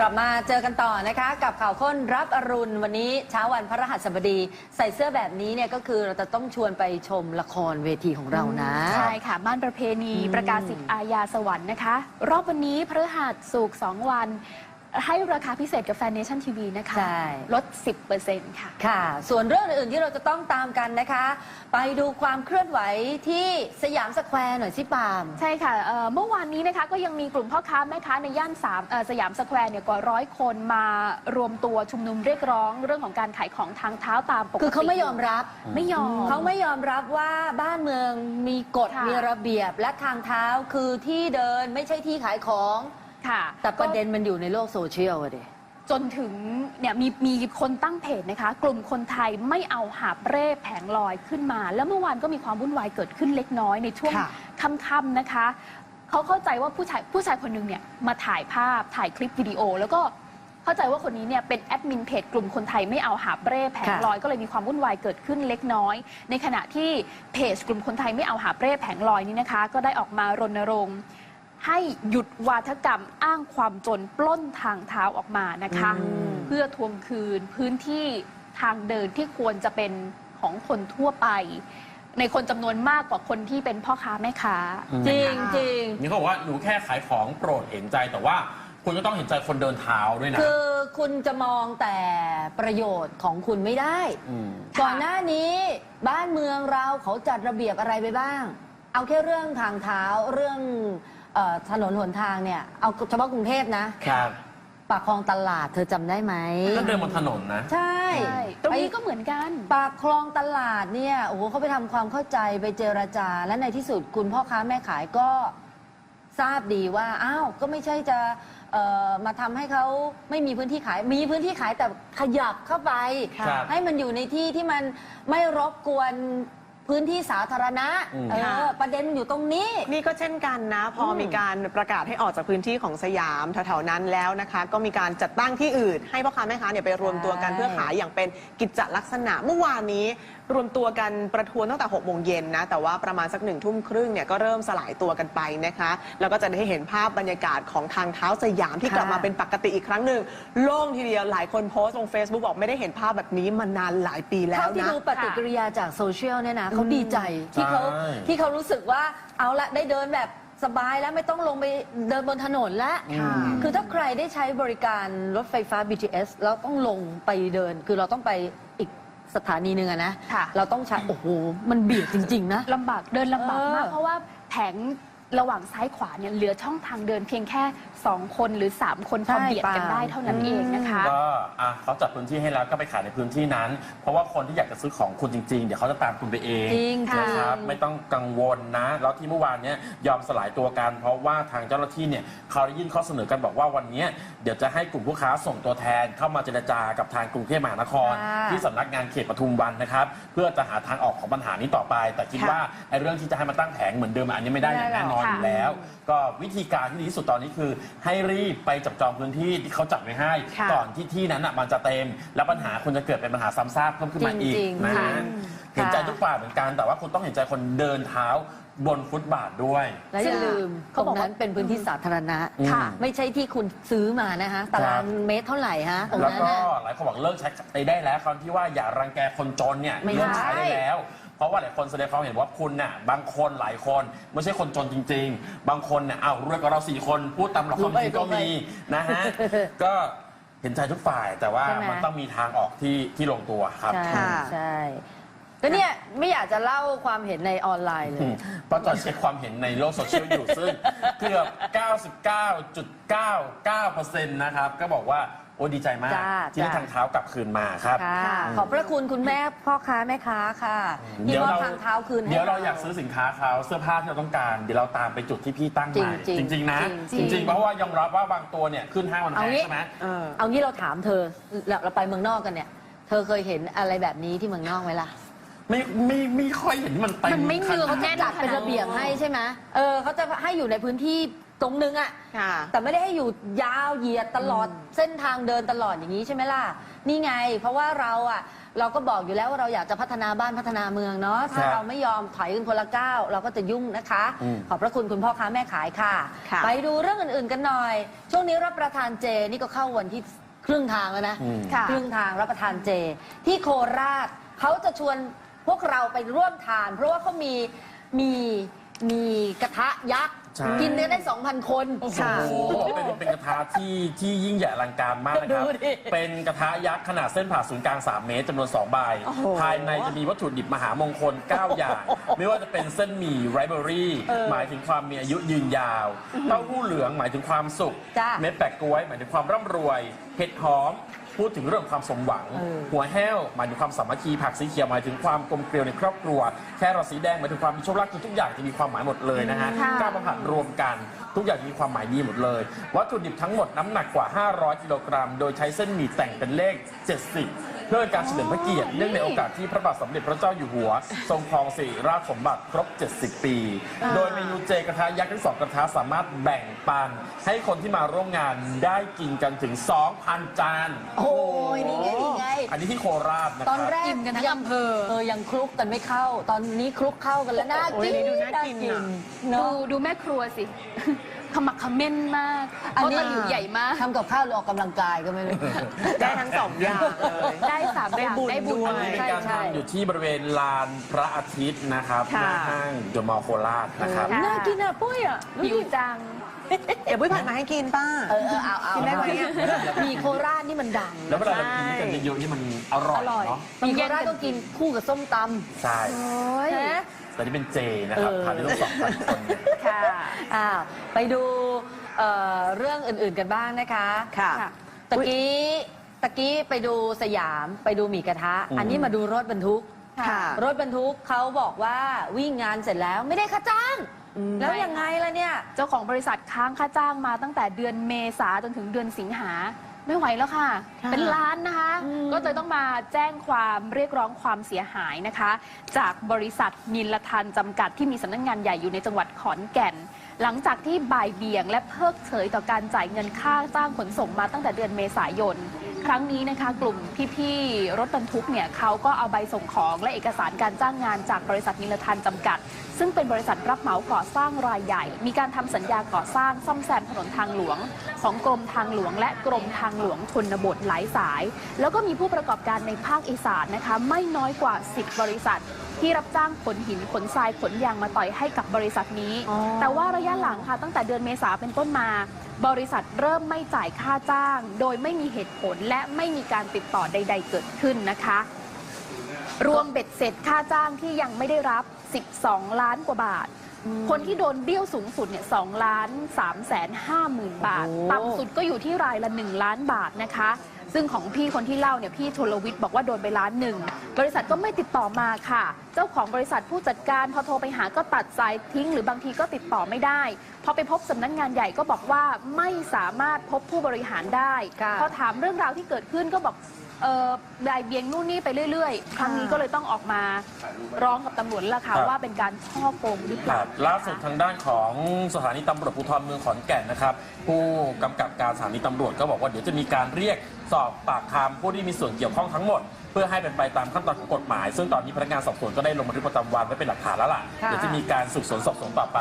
กลับมาเจอกันต่อนะคะ กับข่าวค้นรับอรุณวันนี้เช้าวันพระรหัสบดี ใส่เสื้อแบบนี้เนี่ยก็คือเราจะต้องชวนไปชมละครเวทีของเรานะ ใช่ค่ะบ้านประเพณีอืมประกาศสิทธิ์อาญาสวรรค์นะคะ รอบวันนี้พฤหัสสุกร์สองวัน ให้ราคาพิเศษกับแฟนเนชั่นทีวีนะคะ ใช่ ลด 10%ค่ะ ค่ะ ส่วนเรื่องอื่นๆที่เราจะต้องตามกันนะคะ ไปดูความเคลื่อนไหวที่สยามสแควร์หน่อยสิปาล์ม ใช่ค่ะเอ่อเมื่อวานนี้นะคะก็ยังมีกลุ่มพ่อค้าแม่ค้าในย่านสามเอ่อสยามสแควร์เนี่ยกว่าร้อยคนมารวมตัวชุมนุมเรียกร้องเรื่องของการขายของทางเท้าตามปกติคือเขาไม่ยอมรับ ไม่ยอม เขาไม่ยอมรับว่าบ้านเมืองมีกฎค่ะ มีระเบียบและทางเท้าคือที่เดินไม่ใช่ที่ขายของ ค่ะแต่ประเด็นมันอยู่ในโลกโซเชียลอะดิ จนถึงเนี่ยมีมีคนตั้งเพจนะคะ กลุ่มคนไทยไม่เอาหาบเร่แผงลอยขึ้นมา แล้วเมื่อวานก็มีความวุ่นวายเกิดขึ้นเล็กน้อยในช่วงค่ะ ค่ำๆนะคะ เขาเข้าใจว่าผู้ชายผู้ชายคนหนึ่งเนี่ยมาถ่ายภาพถ่ายคลิปวิดีโอ แล้วก็เข้าใจว่าคนนี้เนี่ยเป็นแอดมินเพจกลุ่มคนไทยไม่เอาหาบเร่แผงลอยก็เลยมีความวุ่นวายเกิดขึ้นเล็กน้อย ในขณะที่เพจกลุ่มคนไทยไม่เอาหาบเร่แผงลอยนี้นะคะ ก็ได้ออกมารณรงค์ ให้หยุดวาทกรรมอ้างความจนปล้นทางเท้าออกมานะคะอืมเพื่อทวงคืนพื้นที่ทางเดินที่ควรจะเป็นของคนทั่วไป ในคนจำนวนมากกว่าคนที่เป็นพ่อค้าแม่ค้าจริงจริงนี่เขาบอกว่าหนูแค่ขายของโปรดเห็นใจแต่ว่าคุณก็ต้องเห็นใจคนเดินเท้าด้วยนะ คือคุณจะมองแต่ประโยชน์ของคุณไม่ได้มค่ะก่อนหน้านี้บ้านเมืองเราเขาจัดระเบียบอะไรไปบ้าง เอาแค่เรื่องทางเท้าเรื่องเออถนนหนทางเนี่ย เอาเฉพาะกรุงเทพนะ ครับปากคลองตลาดเธอจำได้ไหม ก็เดินบนถนนนะ ใช่ ใช่ตรงนี้ก็เหมือนกัน ปากคลองตลาดเนี่ยโอ้โหเขาไปทำความเข้าใจไปเจรจา และในที่สุดคุณพ่อค้าแม่ขายก็ทราบดีว่าอ้าวก็ไม่ใช่จะเอ่อมาทำให้เขาไม่มีพื้นที่ขาย มีพื้นที่ขายแต่ขยับเข้าไป ครับ ให้มันอยู่ในที่ที่มันไม่รบกวน พื้นที่สาธารณะอืมเออประเด็นอยู่ตรงนี้ นี่ก็เช่นกันนะ พออมมีการประกาศให้ออกจากพื้นที่ของสยามแถวๆนั้นแล้วนะคะ ก็มีการจัดตั้งที่อื่น ให้พ่อค้าแม่ค้าเนี่ยไปรวมตัวกันใช่เพื่อขายอย่างเป็นกิจจลักษณะเมื่อวานนี้ รวมตัวกันประท้วงตั้งแต่6โมงเย็นนะแต่ว่าประมาณสักหนึ่งทุ่มครึ่งเนี่ยก็เริ่มสลายตัวกันไปนะคะ แล้วก็จะได้เห็นภาพบรรยากาศของทางเท้าสยามที่ค่ะกลับมาเป็นปกติอีกครั้งหนึ่งโล่งทีเดียวหลายคนโพสต์ลง Facebook บอกไม่ได้เห็นภาพแบบนี้มานานหลายปีแล้วเท่าที่นะดูปฏิกิริยาจากโซเชียลเนี่ยนะเขาดีใจที่เขาใช่ ที่เขารู้สึกว่าเอาละได้เดินแบบสบายแล้วไม่ต้องลงไปเดินบนถนนแล้ว ค่ะ คือถ้าใครได้ใช้บริการรถไฟฟ้า BTS แล้วต้องลงไปเดิน คือเราต้องไปอีกสถานีหนึ่งอะนะ ค่ะ เราต้องใช้ โอ้โห มันเบียดจริง ๆ นะ ลำบากเดินลำบากมาก เออเพราะว่าแผง ระหว่างซ้ายขวาเนี่ยเหลือช่องทางเดินเพียงแค่ 2 คนหรือ 3 คนพใช่อเบียดกันปาได้เท่านั้นเองนะคะ ก็อะเขาจัดพื้นที่ให้แล้วก็ไปขายในพื้นที่นั้น เพราะว่าคนที่อยากจะซื้อของคุณจริง ๆ เดี๋ยวเขาจะตามคุณไปเองจริงนะครับจริงไม่ต้องกังวลนะ แล้วที่เมื่อวานเนี้ยยอมสลายตัวกัน เพราะว่าทางเจ้าหน้าที่เนี่ยเขาได้ยื่นข้อเสนอกันบอกว่าวันเนี้ยเดี๋ยวจะให้กลุ่มผู้ค้าส่งตัวแทนเข้ามาเจรจากับทางกรุงเทพมหานคร ค่ะที่สำนักงานเขตปทุมวันนะครับเพื่อจะหาทางออกของปัญหานี้ต่อไป แต่คิดค่ะว่าไอ้เรื่องที่จะให้มาตั้งแผงเหมือนเดิมอันนี้ไม่ได้อย่างแน่นอนไม่ได้หรอกอยู่แล้ว ก็วิธีการที่ดีที่สุดตอนนี้คือ ให้รีบไปจับจองพื้นที่ที่เขาจัดไว้ให้ ค่ะก่อนที่ที่นั้นอะมันจะเต็ม แล้วปัญหาคุณจะเกิดเป็นปัญหาซ้ำซากเพิ่มขึ้นมาอีกจริงๆนะค่ะ เห็นใจค่ะทุกฝ่ายเหมือนกันแต่ว่าคุณต้องเห็นใจคนเดินเท้าบนฟุตบาทด้วย และอย่าลืมเขาตบรอกงว่า นั้นเป็นพื้นที่สาธารณะ ค่ะ ไม่ใช่ที่คุณซื้อมานะคะตารางเมตรเท่าไหร่ฮะตรงแล้วนั้นก็น่ะ หลายคนบอกเลิกใช้ไปได้แล้วคำที่ว่าอย่ารังแกคนจนเนี่ยไม่เลิกใช้ได้ ได้แล้ว เพราะว่าหลายคนแสดงความเห็นว่าคุณน่ะบางคนหลายคนไม่ใช่คนจนจริง ๆ บางคนเนี่ยเอารวยกว่าเราสี่คนพูดตามหลักความจริงก็มีนะฮะก็เห็นใจทุกฝ่ายแต่ว่าใช่ไหม มันต้องมีทางออกที่ที่ลงตัวครับ ใช่ค่ะ ใช่ก็เนี่ยไม่อยากจะเล่าความเห็นในออนไลน์เลอืย มป้าจอยเช็คความเห็นในโลกโซเชียลอยู่ซึ่งเกือบ 99.99%นะครับ ก็บอกว่า โอ้ดีใจมาก จ้าที่ได้จ้า ทางเท้ากลับคืนมาครับ ค่ะขอบพระคุณคุณแม่พ่อค้าแม่ค้าค่ะที่มอบทางเท้าคืนให้ เดี๋ยวเราอยากซื้อสินค้าเขาเสื้อผ้าที่เราต้องการ เดี๋ยวเราตามไปจุดที่พี่ตั้งใหม่จริงๆจริง ๆ นะ จริงๆจริง ๆ เพราะว่ายอมรับว่าบางตัวเนี่ยขึ้นห้างมันแพเอางงี้ ใช่ไหมเออ เอางี้เราถามเธอเราเราไปเมืองนอกกันเนี่ย เธอเคยเห็นอะไรแบบนี้ที่เมืองนอกไหมล่ะ ไม่ไม่ไม่ค่อยเห็นที่มันเต็มมันไม่ขเนืนาอดเขาเขาแน่จะจัดเป็นระเบียบให้ใช่ไหมเออเขาจะให้อยู่ในพื้นที่ ตรงนึงอะค่ะ แต่ไม่ได้ให้อยู่ยาวเหยียดตลอดเส้นทางเดินตลอดอย่างนี้ใช่ไหมล่ะ นี่ไง เพราะว่าเราอะเราก็บอกอยู่แล้วว่าเราอยากจะพัฒนาบ้านพัฒนาเมืองเนาะถ้าครับเราไม่ยอมถอยกันคนละก้าวเราก็จะยุ่งนะคะ อืม ขอบพระคุณคุณพ่อค้าแม่ขายค่ะ ค่ะ ไปดูเรื่องอื่นๆกันหน่อย ช่วงนี้รับประทานเจนี่ก็เข้าวันที่ครึ่งทางแล้วนะ อืม ค่ะ ครึ่งทางรับประทานเจ ที่โคราชเขาจะชวนพวกเราไปร่วมทาน เพราะว่าเขามีมีมีกระทะยักษ์ใช่ กินกันได้ 2,000 คนโอ้โหเป็นเป็นกระทะที่ที่ยิ่งใหญ่อลังการมากนะครับ ดูดิเป็นกระทะยักษ์ขนาดเส้นผ่าศูนย์กลาง 3 เมตรจำนวน 2 ใบโอ้โหภายในจะมีวัตถุดิบมหามงคล 9 อย่าง ไม่ว่าจะเป็นเส้นหมี่ไรเบอรี่ หมายถึงความมีอายุยืนยาว เต้าหู้เหลืองหมายถึงความสุข จ้ะ เม็ดแปะกล้วย หมายถึงความร่ำรวย เห็ดหอม พูดถึงเรื่องความสมหวังเออหัวแห้วหมายถึงความสามัคคีผักสีเขียวหมายถึงความกลมเกลียวในครอบครัว แค่รอทสีแดงหมายถึงความมีโชคลาภคือทุกอย่างจะมีความหมายหมดเลยนะฮะค่ะก้าวมาผัดรวมกัน ทุกอย่างมีความหมายดีหมดเลย วัตถุดิบทั้งหมดน้ำหนักกว่า 500 กิโลกรัม โดยใช้เส้นหมี่แต่งเป็นเลข 70 เพื่อเป็นการเฉลิมพระเกียรติเนื่องในโอกาสที่พระบาทสมเด็จพระเจ้าอยู่หัว ทรงครองสิริราชสมบัติครบ 70 ปี โดยเมนูเจกระทะยักษ์ทั้งสองกระทะสามารถแบ่งปัน ให้คนที่มาร่วมงานได้กินกันถึง 2,000 จาน โอ้ยนี่ไงนี่ไง อันนี้ที่โคราชนะตอนครับแรกอิ่มกันทั้งยังอำเภอ เออยังคลุกกันไม่เข้า ตอนนี้คลุกเข้ากันแล้วน่าโอ้ยกินนี่ดูน่ากินอะดูเนาะดูแม่ครัวสิ ขมักเขม้นมากอันเพราะนี้ตะหลิวใหญ่มาก ทำกับข้าวหรือออกกำลังกายก็ไม่รู้ ได้ทั้งสองอย่างเลย ได้สามอย่างได้บุญได้บุญด้วยเลเป็นยการใช่ ทำอยู่ที่บริเวณลานพระอาทิตย์นะครับหค่ะ น้าห้างเดอะมอลล์โคราชนะครับค่ะน่ากินอะปุ้ยอะ หิวจัง เดี๋ยวปุ้ยผัดมาให้กินป้า เออเออเอาเอากินได้ไหมอะมีโคราชนี่มันดังแล้วเวลาเรากินด้วยกันเยอะๆนี่มันอร่อยอร่อยเนาะมีโคราชก็กินคู่กับส้มตใช่โอ้ยำนะแต่นี่เป็นเจนะครับเออ ทานได้ทั้งสองพันคนเนี่ย ค่ะ อ้าวไปดูเอ่อเรื่องอื่นๆกันบ้างนะคะค่ะตะกี้ตะกี้ไปดูสยามไปดูหมี่กระทะ อืม อันนี้มาดูรถบรรทุกค่ะ รถบรรทุกเขาบอกว่าวิ่งงานเสร็จแล้วไม่ได้ค่าจ้างอืม แล้วยังไงล่ะเนี่ย เจ้าของบริษัทค้างค่าจ้างมาตั้งแต่เดือนเมษาจนถึงเดือนสิงหาไม่ไหวแล้วค่ะ ค่ะเป็นล้านนะคะ อืม ก็เลยต้องมาแจ้งความเรียกร้องความเสียหายนะคะ จากบริษัทนิลทันจำกัดที่มีสำนักงงานใหญ่อยู่ในจังหวัดขอนแก่น หลังจากที่บ่ายเบี่ยง และเพิกเฉยต่อการจ่ายเงินค่าจ้างขนส่งมาตั้งแต่เดือนเมษายน ครั้งนี้นะคะ กลุ่มพี่ๆรถบรรทุกเนี่ยเขาก็เอาใบส่งของและเอกสารการจ้างงานจากบริษัทนิลทันจำกัด ซึ่งเป็นบริษัทรับเหมาก่อสร้างรายใหญ่ มีการทำสัญญาก่อสร้างซ่อมแซมถนนทางหลวง ของกรมทางหลวง และกรมทางหลวงชนบทหลายสาย แล้วก็มีผู้ประกอบการในภาคอีสานนะคะ ไม่น้อยกว่า 10 บริษัท ที่รับจ้างขนหินขนทรายขนยางมาต่อยให้กับบริษัทนี้อ๋อแต่ว่าระยะหลังค่ะตั้งแต่เดือนเมษาเป็นต้นมา บริษัทเริ่มไม่จ่ายค่าจ้าง โดยไม่มีเหตุผลและไม่มีการติดต่อใด ๆ เกิดขึ้นนะคะ รวมเบ็ดเสร็จค่าจ้างที่ยังไม่ได้รับ 12 ล้านกว่าบาทคนที่โดนเบี้ยวสูงสุดเนี่ย2ล้าน3แสน5หมื่นบาทโอ้ต่ำสุดก็อยู่ที่รายละ1ล้านบาทนะคะ ซึ่งของพี่คนที่เล่าเนี่ยพี่ชลวิทย์บอกว่าโดนไปล้านหนึ่ง บริษัทก็ไม่ติดต่อมาค่ะ เจ้าของบริษัทผู้จัดการพอโทรไปหาก็ตัดสายทิ้ง หรือบางทีก็ติดต่อไม่ได้ พอไปพบสำนักงานใหญ่ก็บอกว่าไม่สามารถพบผู้บริหารได้ค่ะพอถามเรื่องราวที่เกิดขึ้นก็บอก เออได้เบียงนู่นนี่ไปเรื่อยๆ ครั้งนี้ก็เลยต้องออกมาร้องกับตำรวจแล้วล่ะค่ะครับ ว่าเป็นการช่อโกงหรือเปคล่ารับล่าสุดทางด้านของสถานีตำรวจภูธรเมืองขอนแก่นนะครับ ผู้กำกับการสถานีตำรวจก็บอกว่าเดี๋ยวจะมีการเรียกสอบปากคำผู้ที่มีส่วนเกี่ยวข้องทั้งหมด เพื่อให้เป็นไปตามขั้นตอนของกฎหมาย ซึ่งตอนนี้พนักงานสอบสวนก็ได้ลงบันทึกประจำวันไว้เป็นหลักฐานแล้วล่ะค่ะ เดี๋ยวจะมีการสืบสวนสอบสวนต่อไป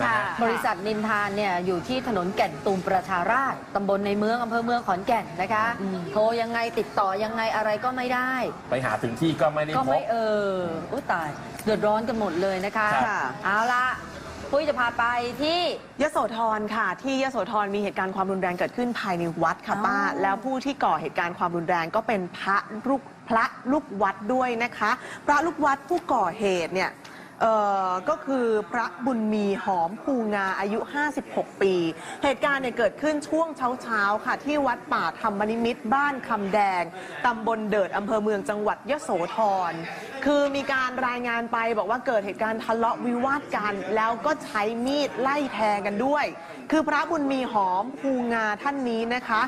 นะฮะค่ะบริษัทนินทานเนี่ยอยู่ที่ถนนแก่นตูมประชาราษฎร์ตำบลในเมืองอำเภอเมืองขอนแก่นนะคะ โทรยังไงติดต่อยังไงอะไรก็ไม่ได้ ไปหาถึงที่ก็ไม่ได้ก็พไม่บเอออุ้ยตายเดือดร้อนกันหมดเลยนะคะครับ เอาละปุ้ยจะพาไปที่ ยโสธรค่ะ ที่ยโสธรมีเหตุการณ์ความรุนแรงเกิดขึ้นภายในวัดค่ะอ๋อป้า แล้วผู้ที่ก่อเหตุการณ์ความรุนแรงก็เป็นพระลูก พระลูกวัดด้วยนะคะ พระลูกวัดผู้ก่อเหตุเนี่ยเอ่อก็คือพระบุญมีหอมภูงาอายุ 56 ปี เหตุการณ์เนี่ยเกิดขึ้นช่วงเช้าๆ ค่ะ ที่วัดป่าธรรมนิมิตบ้านคำแดงตำบลเดิดอำเภอเมืองจังหวัดยโสธร คือมีการรายงานไปบอกว่าเกิดเหตุการณ์ทะเลาะวิวาทกัน แล้วก็ใช้มีดไล่แทงกันด้วย คือพระบุญมีหอมภูงาท่านนี้นะคะ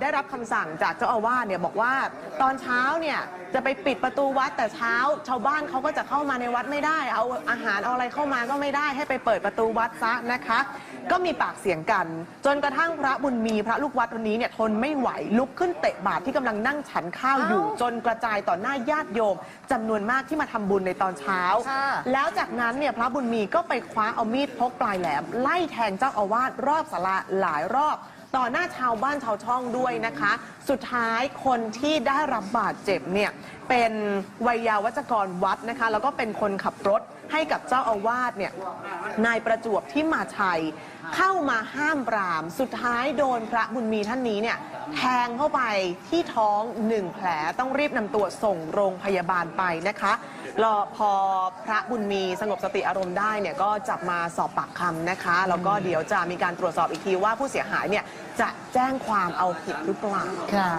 ได้รับคำสั่งจากเจ้าอาวาสเนี่ยบอกว่าตอนเช้าเนี่ยจะไปปิดประตูวัดแต่เช้า ชาวบ้านเขาก็จะเข้ามาในวัดไม่ได้ เอาอาหารเอาอะไรเข้ามาก็ไม่ได้ให้ไปเปิดประตูวัดซะนะคะ ก็มีปากเสียงกัน จนกระทั่งพระบุญมีพระลูกวัดคนนี้เนี่ยทนไม่ไหวลุกขึ้นเตะบาตรที่กำลังนั่งฉันข้าวอยู่เอ้าจนกระจายต่อหน้าญาติโยมจำนวนมากที่มาทำบุญในตอนเช้า ค่ะ แล้วจากนั้นเนี่ยพระบุญมีก็ไปคว้าเอามีดพกปลายแหลม ไล่แทงเจ้าอาวาสรอบศาลาหลายรอบ ต่อหน้าชาวบ้านชาวช่องด้วยนะคะ สุดท้ายคนที่ได้รับบาดเจ็บเนี่ยเป็นวัยยาวัจกรวัดนะคะ แล้วก็เป็นคนขับรถให้กับเจ้าอาวาสเนี่ยนายประจวบที่มาชัย เข้ามาห้ามปราม สุดท้ายโดนพระบุญมีท่านนี้เนี่ยแทงเข้าไปที่ท้องหนึ่งแผลต้องรีบนำตัวส่งโรงพยาบาลไปนะคะ รอพอพระบุญมีสงบสติอารมณ์ได้เนี่ยก็จับมาสอบปากคำนะคะ แล้วก็เดี๋ยวจะมีการตรวจสอบอีกทีว่าผู้เสียหายเนี่ยจะแจ้งความเอาผิดหรือเปล่า ค่ะ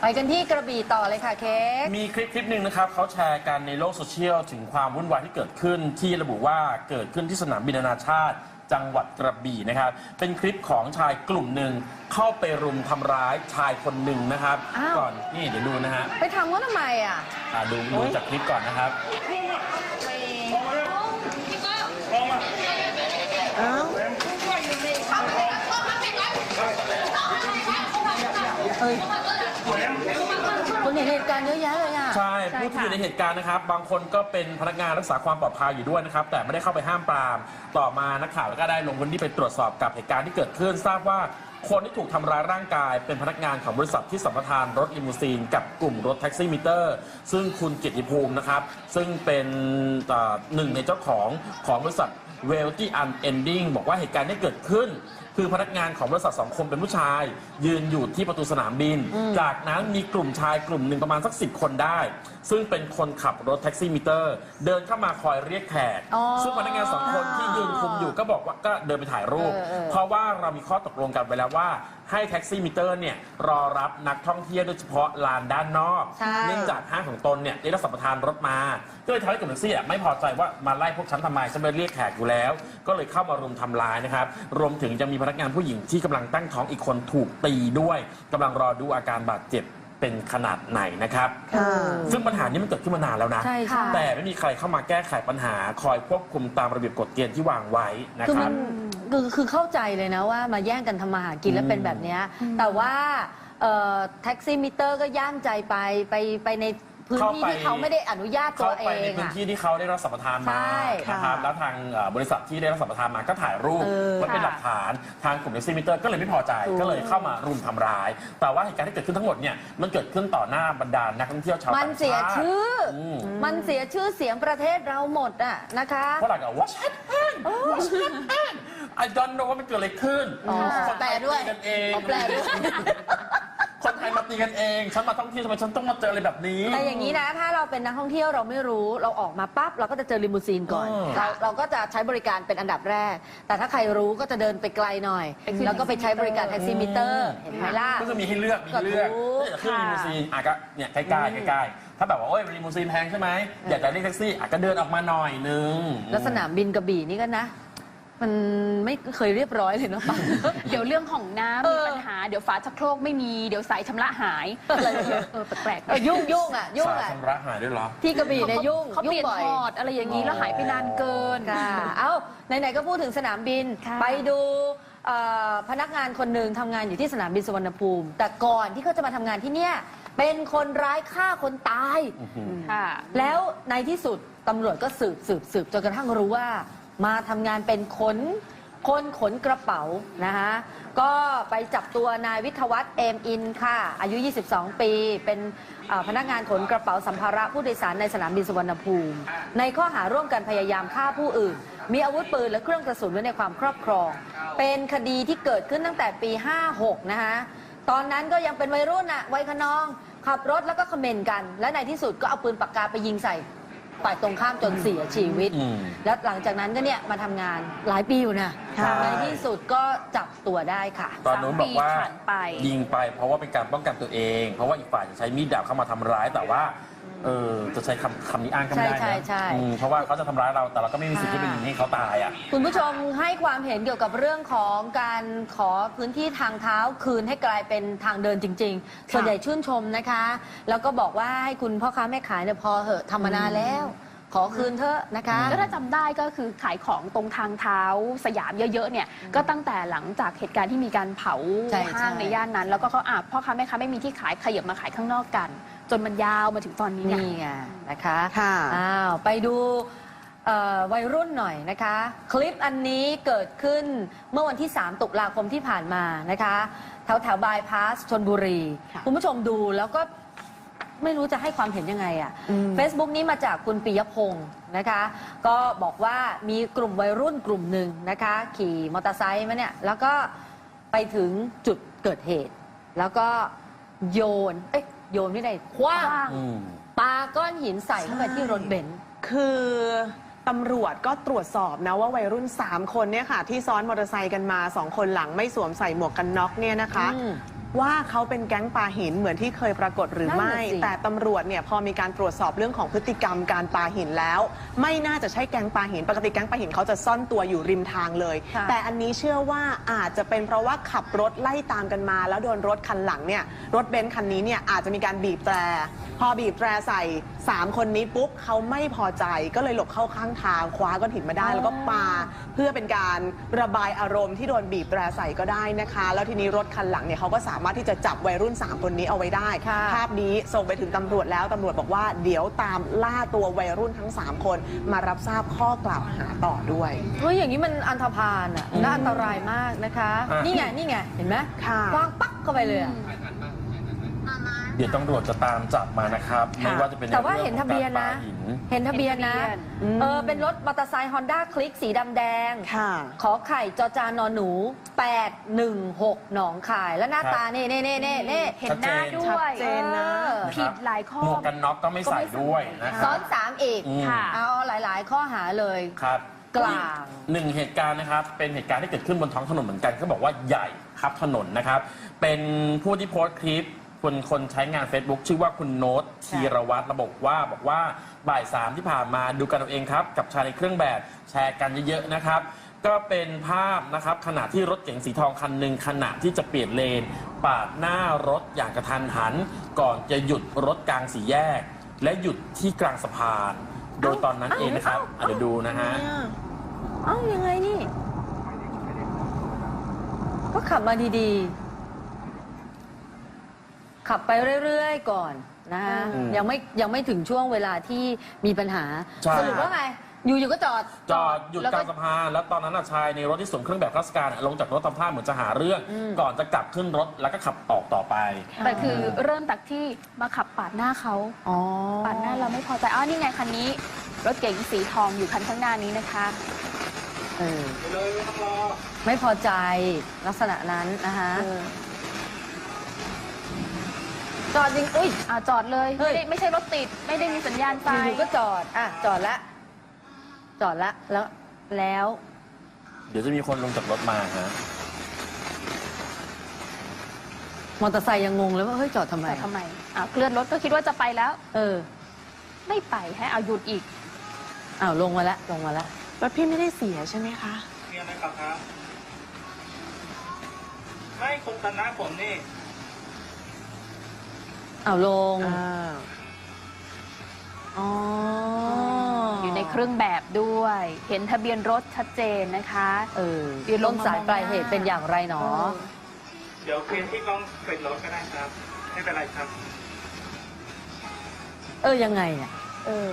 ไปกันที่กระบี่ต่อเลยค่ะเค้ก มีคลิปคลิปหนึ่งนะครับเขาแชร์กันในโลกโซเชียลถึงความวุ่นวายที่เกิดขึ้นที่ระบุว่าเกิดขึ้นที่สนามบินนานาชาติ จังหวัดกระบี่นะครับ เป็นคลิปของชายกลุ่มหนึ่งเข้าไปรุมทำร้ายชายคนหนึ่งนะครับ อ้าว ก่อนนี่เดี๋ยวดูนะฮะไปทำเขาทำไมอะ อะดูดูจากคลิปก่อนนะครับ อ้าวเอ้ย คนเห็นเหตุการณ์เยอะแยะเลยอะ ใช่ใช่ผู้ที่ค่ะอยู่ในเหตุการณ์นะครับ บางคนก็เป็นพนักงานรักษาความปลอดภัยอยู่ด้วยนะครับ แต่ไม่ได้เข้าไปห้ามปราม ต่อมานักข่าวก็ได้ลงพื้นที่ไปตรวจสอบกับเหตุการณ์ที่เกิดขึ้นทราบว่า คนที่ถูกทำร้ายร่างกาย เป็นพนักงานของบริษัทที่สัมปทานรถลิมูซีน กับกลุ่มรถแท็กซี่มิเตอร์ ซึ่งคุณเกียรติภูมินะครับ ซึ่งเป็นเอ่อหนึ่งในเจ้าของของบริษัท w e l t y Unending บอกว่าเหตุการณ์ที่เกิดขึ้น คือพนักงานของบริษัทสองคนเป็นผู้ชาย ยืนอยู่ที่ประตูสนามบิน จากนั้นมีกลุ่มชายกลุ่มหนึ่งประมาณสักสิบคนได้ ซึ่งเป็นคนขับรถแท็กซี่มิเตอร์ เดินเข้ามาคอยเรียกแขกอ๋อซึ่งพนักงานสองคนที่ยืนคุมอยู่ก็บอกว่าก็เดินไปถ่ายรูปเออเออเพราะว่าเรามีข้อตกลงกันไปแล้วว่าให้แท็กซี่มิเตอร์เนี่ยรอรับนักท่องเที่ยวโดยเฉพาะลานด้านนอก ใช่ เนื่องจากห้างของตนเนี่ยได้รับสัมปทานรถมาก็เลยทำให้กลุ่มแท็กซี่อะไม่พอใจว่ามาไล่พวกฉันทำไมฉันไปเรียกแขกอยู่แล้ว ก็เลยเข้ามารุมทำร้ายนะครับ รวมถึงยังมีพนักงานผู้หญิงที่กำลังตั้งท้องอีกคนถูกตีด้วยกำลังรอดูอาการบาดเจ็บเป็นขนาดไหนนะครับ ค่ะ ซึ่งปัญหานี้มันเกิดขึ้นมานานแล้วนะ ใช่ใช่ แต่ไม่มีใครเข้ามาแก้ไขปัญหา คอยควบคุมตามระเบียบกฎเกณฑ์ที่วางไว้นะคือคมัรับ น คือคือเข้าใจเลยนะว่ามาแย่งกันทำมาหากินแล้วเป็นแบบเนี้ยแต่ว่าเอ่อแท็กซี่มิเตอร์ก็ย่ามใจไปไปไปใน พื้นที่เข้าไป ที่เขาไม่ได้อนุญาตตัเข้าวเอไปในงพื้นอะที่ที่เขาได้รับสัมปทานใช่มานะครับค่ะแล้วทางเอ่อบริษัทที่ได้รับสัมปทานมาก็ถ่ายรูปเออไว้เป็นค่ะหลักฐานทางกลุ่มเอ็กซิมิเตอร์ก็เลยไม่พอใจถูก ก็เลยเข้ามารุมทำร้าย แต่ว่าเหตุการณ์ที่เกิดขึ้นทั้งหมดเนี่ยมันเกิดขึ้นต่อหน้าบรรดานักท่องเที่ยวชาวมันต่างชาติเสียชื่ออม มันเสียชื่อเสียงประเทศเราหมดอะนะคะเพราะหลังจาก What happened What happened I don't know ว่ามันเกิดอะไรขึ้นอ๋อคนไทแปลด้วย ตีกันเอง อ๋อแปลด้วย คนไทยมาตีกันเองฉันมาท่องเที่ยวทำไมฉันต้องมาเจออะไรแบบนี้ แต่อย่างนี้นะ ถ้าเราเป็นนักท่องเที่ยวเราไม่รู้เราออกมาปั๊บเราก็จะเจอลิมูซีนก่อนอืมเราเราก็จะใช้บริการเป็นอันดับแรก แต่ถ้าใครรู้ก็จะเดินไปไกลหน่อย ไปขึ้น แล้วก็ไปใช้บริการแท็กซี่มิเตอร์เห็นไหมล่ะ ก็จะมีให้เลือกมีให้เลือกก็ถูกถ้าอยากจะขึ้นลิมูซีนอะก็เนี่ยใกล้ๆใกล้ๆถ้าแบบว่าโอ้ยลิมูซีนแพงใช่ไหมอยากจะเรียกแท็กซี่อะก็เดินออกมาหน่อยนึง แล้วสนามบินกระบี่นี่ก็นะ มันไม่เคยเรียบร้อยเลยเนาะปัง เดี๋ยวเรื่องของน้ำเอมีอปัญหา เดี๋ยวฝาชักโครกไม่มี เดี๋ยวสายชำระหายอะไรอย่างเงี้ยเออแปลกๆเออยุ่งยุ่งอะยุ่งสายอะชำระหายด้วยเหรอ ที่กระบี่เนี่ยยุ่งเขาเปยุ่งลี่ยนบ่อย พอร์ตอะไรอย่างนี้แล้วหายไปนานเกิน ค่ะ เอ้า ไหน ๆ ก็พูดถึงสนามบิน ค่ะไปดูเอ่อพนักงานคนหนึ่งทำงานอยู่ที่สนามบินสุวรรณภูมิ แต่ก่อนที่เขาจะมาทำงานที่เนี่ย เป็นคนร้ายฆ่าคนตาย ค่ะ แล้วในที่สุดตำรวจก็สืบสืบสืบจนกระทั่งรู้ว่า มาทำงานเป็นขนคนขนกระเป๋านะคะก็ไปจับตัวนายวิทยวัฒน์เอมอินค่ะ อายุ 22 ปี เป็นพนักงานขนกระเป๋าสัมภาระผู้โดยสารในสนามบินสุวรรณภูมิ ในข้อหาร่วมกันพยายามฆ่าผู้อื่น มีอาวุธปืนและเครื่องกระสุนไว้ในความครอบครอง เป็นคดีที่เกิดขึ้นตั้งแต่ปี 56 นะคะตอนนั้นก็ยังเป็นวัยรุ่นอะวัยขนอง ขับรถแล้วก็คอมเมนต์กัน และในที่สุดก็เอาปืนปากกาไปยิงใส่ ฝ่ายตรงข้ามจนเสียชีวิต อืม แล้วหลังจากนั้นก็เนี่ยมาทำงานหลายปีอยู่นะใช่ ในที่สุดก็จับตัวได้ค่ะ ตอนนู้นบอกว่าสามปีผ่านไป ยิงไปเพราะว่าเป็นการป้องกันตัวเอง เพราะว่าอีกฝ่ายจะใช้มีดดาบเข้ามาทำร้ายแต่ว่า เออจะใช้คำคำนี้อ้างก็ไม่ได้ใช่นะใช่ใช่ อืมเพราะว่าเขาจะทำร้ายเราแต่เราก็ไม่มีสิทธิ์ที่ไปยิงให้เขาตายอะ คุณผู้ชมให้ความเห็นเกี่ยวกับเรื่องของการขอพื้นที่ทางเท้าคืนให้กลายเป็นทางเดินจริง ๆ ส่วนใหญ่ชื่นชมนะคะ แล้วก็บอกว่าให้คุณพ่อค้าแม่ขายเนี่ยพอเหอะทำมานานแล้วพขอคืนเถอะนะคะ ก็ถ้าจำได้ก็คือขายของตรงทางเท้าสยามเยอะๆเนี่ยก็ตั้งแต่หลังจากเหตุการณ์ที่มีการเผาใช่ห้างใช่ ในย่านนั้น แล้วก็เขาอะพ่อค้าแม่ค้าไม่มีที่ขายขยับมาขายข้างนอกกัน จนมันยาวมาถึงตอนนี้ไง นี่ไงนะคะค่ะอ้าวไปดูเอ่อวัยรุ่นหน่อยนะคะ คลิปอันนี้เกิดขึ้นเมื่อวันที่ 3 ตุลาคมที่ผ่านมานะคะแถวแถวบายพาสชนบุรี ค่ะ คุณผู้ชมดูแล้วก็ไม่รู้จะให้ความเห็นยังไงอะ่ะ อืม Facebook นี้มาจากคุณปิยพงศ์นะคะ ก็บอกว่ามีกลุ่มวัยรุ่นกลุ่มหนึ่งนะคะ ขี่มอเตอร์ไซค์มาเนี่ย แล้วก็ไปถึงจุดเกิดเหตุ แล้วก็โยน เอ้ย โยนไม่ได้คว้างอืม ปาก้อนหินใส่เข้าไปที่รถเบนซ์ คือตำรวจก็ตรวจสอบนะว่าวัยรุ่น 3 คนเนี่ยค่ะ ที่ซ้อนมอเตอร์ไซค์กันมา 2 คนหลังไม่สวมใส่หมวกกันน็อกเนี่ยนะคะ อืม ว่าเขาเป็นแก๊งปาหินเหมือนที่เคยปรากฏหรือไม่ นั่นน่ะสิ แต่ตำรวจเนี่ยพอมีการตรวจสอบเรื่องของพฤติกรรมการปาหินแล้ว ไม่น่าจะใช่แก๊งปาหิน ปกติแก๊งปาหินเขาจะซ่อนตัวอยู่ริมทางเลย ค่ะแต่อันนี้เชื่อว่าอาจจะเป็นเพราะว่าขับรถไล่ตามกันมา แล้วโดนรถคันหลังเนี่ยรถเบนซ์คันนี้เนี่ยอาจจะมีการบีบแตร พอบีบแตรใส่ 3 คนนี้ปุ๊บเขาไม่พอใจก็เลยหลบเข้าข้างทางคว้าก้อนหินมาได้แล้วก็ปา เพื่อเป็นการระบายอารมณ์ที่โดนบีบแตรใส่ก็ได้นะคะ แล้วทีนี้รถคันหลังเนี่ยเขาก็สามารถที่จะจับวัยรุ่น 3 คนนี้เอาไว้ได้ค่ะภาพนี้ส่งไปถึงตำรวจแล้วตำรวจบอกว่าเดี๋ยวตามล่าตัววัยรุ่นทั้ง 3 คนมารับทราบข้อกล่าวหาต่อด้วยเฮ้ยอย่างนี้มันอันธพาลอะน่าอันตรายมากนะคะอะนี่ไงนี่ไงเห็นไหมค่ะวางปักเข้าไปเลยอะเดี๋ยวตำรวจจะตามจับมานะครับ ไม่ว่าจะเป็นแต่ว่ารื่องเห็นทะเบียนนะของการปาหินเห็นทะเบียนนะ เห็นทะเบียนเออ เป็นรถมอเตอร์ไซค์ฮอนด้าคลิกสีดำแดงค่ะขอไข่จอจานนอนหนู 816 หนองคาย แล้วหน้าครับตานี่นี่นี่นี่นี่เห็นหน้าด้ชัวดยเจนนะเออผิดหลายข้อหมวกกันน็อกก็ไม่ใส่ด้วยนะคซ้รัอบนสามอีกอืมค่ะเอาหลาย ๆ ข้อหาเลยครับกลางหนึ่งเหตุการณ์นะครับ เป็นเหตุการณ์ที่เกิดขึ้นบนท้องถนนเหมือนกันเขาบอกว่าใหญ่ครับถนนนะครับ เป็นผู้ที่โพสต์คลิป คนคนใช้งาน Facebook ชื่อว่าคุณโน้ตธีรวัตรระบบว่าบอกว่าบ่ายสามที่ผ่านมาดูกันเอาเองครับ กับชายในเครื่องแบบแชร์กันเยอะๆนะครับ ก็เป็นภาพนะครับขณะที่รถเก๋งสีทองคันหนึ่งขณะที่จะเปลี่ยนเลน ปาดหน้ารถอย่างกระทันหัน ก่อนจะหยุดรถกลางสี่แยก และหยุดที่กลางสะพาน โดยตอนนั้นเองนะครับอะเดี๋ยวดูนะฮะเอ้ายังไงนี่ ก็ขับมาดีๆ ขับไปเรื่อยๆก่อนนะฮะอืมยังไม่ยังไม่ถึงช่วงเวลาที่มีปัญหาใช่ สรุปว่าไงอยู่ๆก็จอดจอดหยุดแล้วกลางสะพานแล้วตอนนั้นน่ะชายในรถที่สวมเครื่องแบบราชการลงจากรถทำท่าเหมือนจะหาเรื่อง อืม ก่อนจะกลับขึ้นรถแล้วก็ขับออกต่อไป แต่คือเริ่มจากที่มาขับปาดหน้าเขาอ๋อ ปาดหน้าเราไม่พอใจอ้าวนี่ไงคันนี้ รถเก๋งสีทองอยู่คันข้างหน้านี้นะคะ เออไม่พอใจลักษณะนั้นนะคะเออ จอดจริงอุ้ยอ่าจอดเลยเฮ้ไม่ย ได้ไม่ใช่รถติด ไม่ได้มีสัญญาณไฟอยู่ๆก็จอด อะ จอดละ จอดละ แล้ว แล้ว เดี๋ยวจะมีคนลงจากรถมาฮะ มอเตอร์ไซค์ยังงงเลยว่า เฮ้ย จอดทำไมแต่ทำไมอ่าเคลื่อนรถก็คิดว่าจะไปแล้ว เออ ไม่ไปให้เอาหยุดอีก อ้าว ลงมาละ ลงมาละแล้วพี่ไม่ได้เสียใช่ไหมคะ เรียนนะครับครับ ไม่คนคณะผมนี่ อ้าวลง อ่าอ๋อออยู่ในเครื่องแบบด้วย เห็นทะเบียนรถชัดเจนนะคะ เออยืนลต้งนมาสายมองปลายหน้าเหตุเป็นอย่างไรหนอเดี๋ยวเคลียร์ที่กล้องเป็นรถก็ได้ครับ ไม่เป็นไรครับ เออยังไงเนี่ย เออ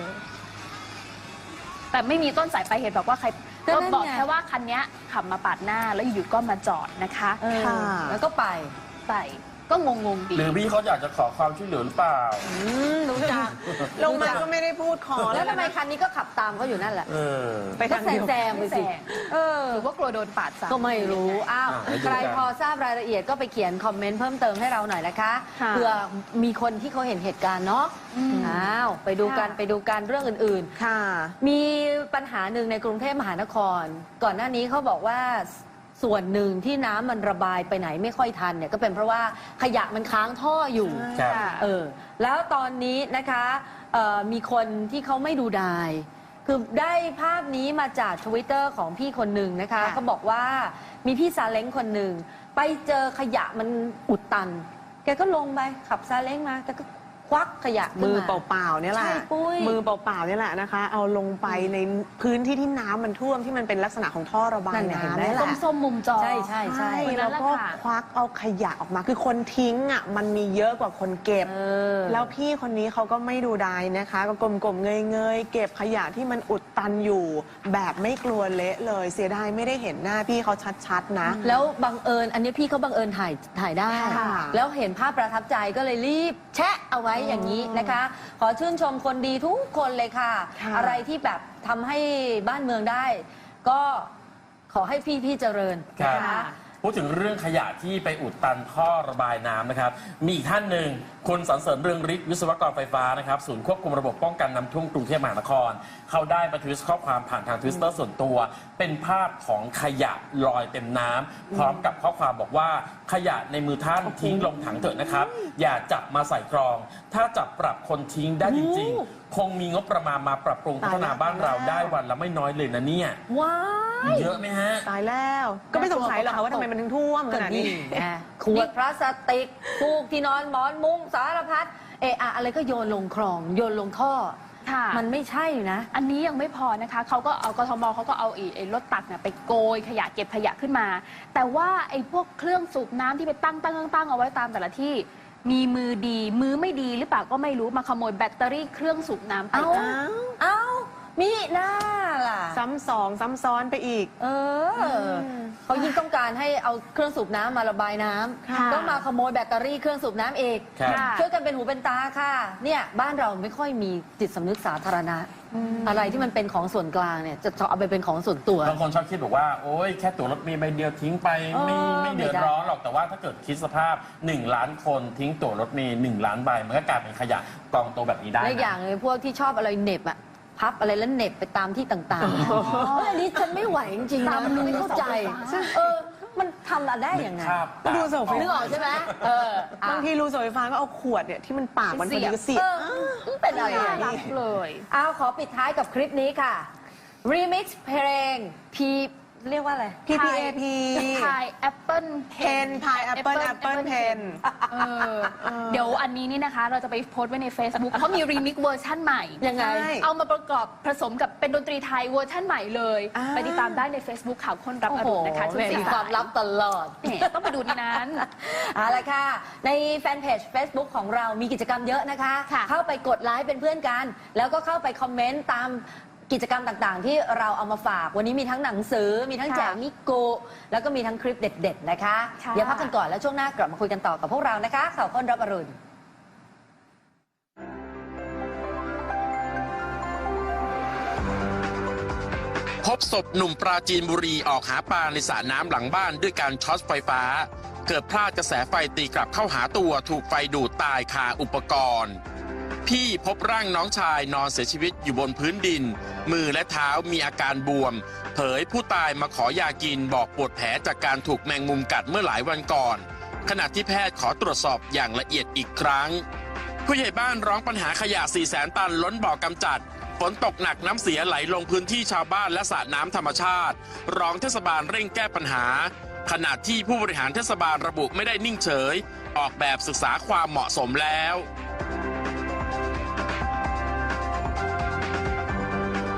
แต่ไม่มีต้นสายปลายเหตุบอกว่าใครก็ก็นั่นบอกไงแค่ว่าคันเนี้ยขับมาปาดหน้าแล้วอยู่ๆก็มาจอดนะคะเออค่ะ แล้วก็ไป ไป ก็งงๆดีหรือพี่เขาอยากจะขอความช่วยเหลือหรือเปล่า อืมรู้จักลงมาก็ไม่ได้พูดขอแล้วทำไมนะคันนี้ก็ขับตามเขาอยู่นั่นแหละเออ ไปก็ทางแซเดีงยวแซงไปสิแซงเออ หรือว่ากลัวโดนปาดซ้ำก็ไม่รู้ อ้าว อะให้ดูใครกันพอทราบรายละเอียดก็ไปเขียนคอมเมนต์เพิ่มเติมให้เราหน่อยนะคะค่ะ เผื่อมีคนที่เขาเห็นเหตุการณ์เนาะอืมอ้าว ไปดูกันค่ะไปดูกันเรื่องอื่น ค่ะ ๆ มีปัญหาหนึ่งในกรุงเทพมหานคร ก่อนหน้านี้เขาบอกว่า ส่วนหนึ่งที่น้ำมันระบายไปไหนไม่ค่อยทันเนี่ยก็เป็นเพราะว่าขยะมันค้างท่ออยู่ครับค่ะเออแล้วตอนนี้นะคะเอ่อมีคนที่เขาไม่ดูดาย คือได้ภาพนี้มาจากทวิตเตอร์ของพี่คนหนึ่งนะคะค่ะ เขาบอกว่ามีพี่ซาเล้งคนหนึ่งไปเจอขยะมันอุดตัน แกก็ลงไปขับซาเล้งมาแต่ก็ ควักขยะขึ้นมือมาเปล่าๆเนี่ยแหละใช่ปุ้ยมือเปล่าๆเนี่ยแหละนะคะ เอาลงไปในพื้นที่ที่น้ำมันท่วมที่มันเป็นลักษณะของท่อระบายนั่นไงเห็นน้ำไหม เนี่ยแหละ ส้มๆมุมจอ ใช่ใช่ใช่ ใช่คนนั้แล้วนแหละก็ค่ะ ควักเอาขยะออกมาคือคนทิ้งอะมันมีเยอะกว่าคนเก็บ เออ แล้วพี่คนนี้เขาก็ไม่ดูดายนะคะ ก็กลมๆเงยๆเก็บขยะที่มันอุดตันอยู่ แบบไม่กลัวเละเลย เสียดายไม่ได้เห็นหน้าพี่เขาชัดๆนะ แล้วบังเอิญ อันนี้พี่เขาบังเอิญถ่ายถ่ายได้ ค่ะ แล้วเห็นภาพประทับใจก็เลยรีบแชะเอาไว้อย่างนี้นะคะ ขอชื่นชมคนดีทุกคนเลยค่ะ ค่ะอะไรที่แบบทำให้บ้านเมืองได้ ก็ขอให้พี่พี่เจริญครับนะคะ พูดถึงเรื่องขยะที่ไปอุดตันท่อระบายน้ำนะครับ มีอีกท่านหนึ่งคุณสันเสริญเรืองฤทธิ์วิศวกรไฟฟ้านะครับศูนย์ควบคุมระบบป้องกันน้ำท่วมกรุงเทพมหานคร เขาได้บันทึกข้อความผ่านทางทวิตเตอร์ส่วนตัว เป็นภาพของขยะลอยเต็มน้ำพร้อมกับข้อความบอกว่าขยะในมือท่านทิ้งลงถังเถอะนะครับ อย่าจับมาใส่กรอง ถ้าจับปรับคนทิ้งได้จริง ๆคงมีงบประมาณมาปรับปรุงพัฒนาบ้านเราได้วันละไม่น้อยเลยนะเนี่ย ว้ายเยอะไหมฮะ ตายแล้ว ก็ไม่สงสัยหรอกค่ะว่าทำไมมันถึงท่วมขก็นาดนี่นี้ไงขวดพลาสติกฟูกที่นอนหมอนมุ้งสารพัดเอะอะอะไรก็โยนลงคลอง โยนลงท่อค่ะมันไม่ใช่นะ อันนี้ยังไม่พอนะคะเขาก็เอากทมเขาก็เอาไอ้ไอ้รถตักเนี่ยไปโกยขยะเก็บขยะขึ้นมา แต่ว่าไอ้พวกเครื่องสูบน้ำที่ไปตั้งตั้งตั้งตั้งเอาไว้ตามแต่ละที่ มีมือดี มือไม่ดีหรือเปล่าก็ไม่รู้มาขโมยแบตเตอรี่เครื่องสูบน้ำไปเอ้าจ้ะเอ้ามีหน้าล่ะ ซ้ำสองซ้ำซ้อนไปอีก เออ เขายิ่งต้องการให้เอาเครื่องสูบน้ำมาระบายน้ำค่ะต้องมาขโมยแบตเตอรี่เครื่องสูบน้ำเองครับ ค่ะ ช่วยกันเป็นหูเป็นตาค่ะ เนี่ยบ้านเราไม่ค่อยมีจิตสำนึกสาธารณะ อะไรที่มันเป็นของส่วนกลางเนี่ยจะเอาไปเป็นของส่วนตัว บางคนชอบคิดบอกว่าโอ๊ยแค่ตั๋วรถเมล์ใบเดียวทิ้งไปไม่เออไม่เดือดไม่ได้ร้อนหรอกแต่ว่าถ้าเกิดคิดสภาพ 1 ล้านคนทิ้งตั๋วรถเมล์1ล้านใบมันก็กลายเป็นขยะกองโตแบบนี้ได้และอีกอนะ ย่างเลยพวกที่ชอบอะไรเหน็บอะ พับอะไรแล้วเหน็บไปตามที่ต่างๆเอออันนี้ฉันไม่ไหวจริงๆตานะมรู ไม่เข้าใจเสาไฟฟ้าเออ มันทำอะไรได้ยังไงนึกภาพดูเสาไฟนึกออกใช่ไหมเอออะบางทีรูเสาไฟฟ้าก็เอาขวดเนี่ยที่มันปากมันพอดีก็เสียบ เออเป็นอะไรน่าอะรักเลย เอาขอปิดท้ายกับคลิปนี้ค่ะ remix เพลง P เรียกว่าอะไร PPAP พายแอปเปิล Pen Pie Apple Apple Pen เออเดี๋ยวอันนี้นี่นะคะ เราจะไปโพสต์ไว้ใน Facebook เพราะมีรีมิกเวอร์ชั่นใหม่ยังไงใช่เอามาประกอบผสมกับเป็นดนตรีไทยเวอร์ชั่นใหม่เลยอ่าไปติดตามได้ใน Facebook ข่าวคนรับอรุณนะคะช่วงแหมสี่มีสความลับตลอดแหมต้องไปดูในนั้นเอาละค่ะ ในแฟนเพจ Facebook ของเรามีกิจกรรมเยอะนะคะค่ะเข้าไปกดไลค์เป็นเพื่อนกัน แล้วก็เข้าไปคอมเมนต์ตาม กิจกรรมต่างๆ ที่เราเอามาฝากวันนี้มีทั้งหนังสือ มีทั้งแจกมิโกะแล้วก็มีทั้งคลิปเด็ด ๆ นะคะ ค่ะ เดี๋ยวพักกันก่อนแล้วช่วงหน้ากลับมาคุยกันต่อกับพวกเรานะคะข่าวค้นรับอรุณ พบศพหนุ่มปราจีนบุรีออกหาปลาในสระน้ำหลังบ้านด้วยการช็อตไฟฟ้า เกิดพลาดกระแสไฟตีกลับเข้าหาตัวถูกไฟดูดตายคาอุปกรณ์ พี่พบร่างน้องชายนอนเสียชีวิตอยู่บนพื้นดิน มือและเท้ามีอาการบวม เผยผู้ตายมาขอยากินบอกปวดแผลจากการถูกแมงมุมกัดเมื่อหลายวันก่อน ขณะที่แพทย์ขอตรวจสอบอย่างละเอียดอีกครั้ง ผู้ใหญ่บ้านร้องปัญหาขยะ4แสนตันล้นบ่อกำจัดฝนตกหนักน้ำเสียไหลลงพื้นที่ชาวบ้านและสระน้ำธรรมชาติร้องเทศบาลเร่งแก้ปัญหา ขณะที่ผู้บริหารเทศบาลระบุไม่ได้นิ่งเฉย ออกแบบศึกษาความเหมาะสมแล้ว